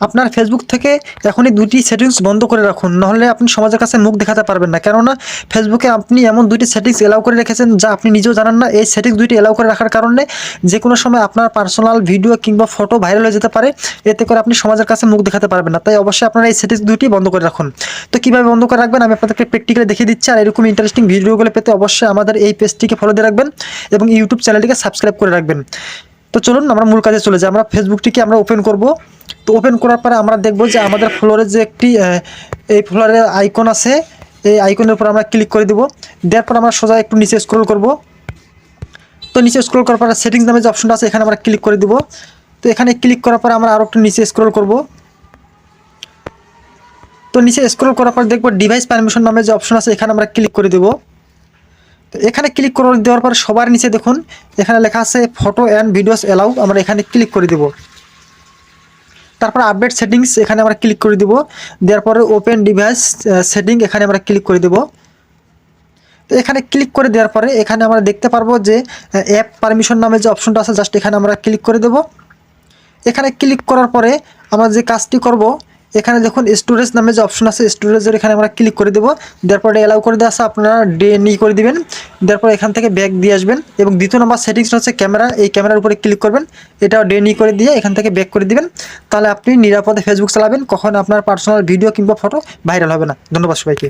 আপনার ফেসবুক থেকে এখনই দুটি সেটিংস বন্ধ করে রাখুন। নাহলে আপনি সমাজের কাছে মুখ দেখাতে পারবেন না। কেননা ফেসবুকে আপনি এমন দুটি সেটিংস এলাও করে রেখেছেন যা আপনি নিজেও জানেন না। এই সেটিংস দুইটি এলাও করে রাখার কারণে যে কোনো সময় আপনার পার্সোনাল ভিডিও কিংবা ফটো ভাইরাল হয়ে যেতে পারে। এতে করে আপনি সমাজের কাছে মুখ দেখাতে পারবেন না। তাই অবশ্যই আপনারা এই সেটিংস দুটি বন্ধ করে রাখুন। তো কীভাবে বন্ধ করে রাখবেন? আমি আপনাদেরকে প্র্যাকটিক্যালি দেখিয়ে দিচ্ছি। আর এরকম ইন্টারেস্টিং ভিডিওগুলো পেতে অবশ্যই আমাদের এই পেজটিকে ফলো দিয়ে রাখবেন এবং ইউটিউব চ্যানেলটিকে সাবস্ক্রাইব করে রাখবেন। তো চলুন আমরা মূল কাজে চলে যাই। আমরা ফেসবুকটিকে আমরা ওপেন করব। তো ওপেন করার পরে আমরা দেখব যে আমাদের ফ্লোরের যে একটি এই ফ্লোরের আইকন আছে, এই আইকনের উপর আমরা ক্লিক করে দেবো। দেওয়ার পর আমরা সোজা একটু নিচে স্ক্রল করব। তো নিচে স্ক্রল করার পর সেটিংস নামে যে অপশনটা আছে, এখানে আমরা ক্লিক করে দিব। তো এখানে ক্লিক করার পর আমরা আরও একটু নিচে স্ক্রল করব। তো নিচে স্ক্রল করার পর দেখব ডিভাইস পারমিশন নামে যে অপশন আছে, এখানে আমরা ক্লিক করে দেবো। তো এখানে ক্লিক করে দেওয়ার পর সবার নিচে দেখুন, এখানে লেখা আছে ফটো অ্যান্ড ভিডিওস অ্যালাউ আমরা এখানে ক্লিক করে দেব। তারপর আপডেট সেটিংস এখানে আমরা ক্লিক করে দিব। দেওয়ার পরে ওপেন ডিভাইস সেটিং এখানে আমরা ক্লিক করে দেব। তো এখানে ক্লিক করে দেওয়ার পরে এখানে আমরা দেখতে পারব যে অ্যাপ পারমিশন নামে যে অপশনটা আছে জাস্ট এখানে আমরা ক্লিক করে দেব। এখানে ক্লিক করার পরে আমরা যে কাজটি করব এখানে দেখুন স্টোরেজ নামে যে অপশন আছে স্টোরেজের এখানে আমরা ক্লিক করে দেবো। দেওয়ার পরে অ্যালাউ করে দেওয়া আছে, আপনারা ডে নি করে দিবেন। দেওয়ার পরে এখান থেকে ব্যাক দিয়ে আসবেন। এবং দ্বিতীয় নম্বর সেটিংস হচ্ছে ক্যামেরা এই ক্যামেরার উপরে ক্লিক করবেন। এটাও ডে নি করে দিয়ে এখান থেকে ব্যাক করে দিবেন। তাহলে আপনি নিরাপদে ফেসবুক চালাবেন, কখন আপনার পার্সোনাল ভিডিও কিংবা ফটো ভাইরাল হবে না। ধন্যবাদ সবাইকে।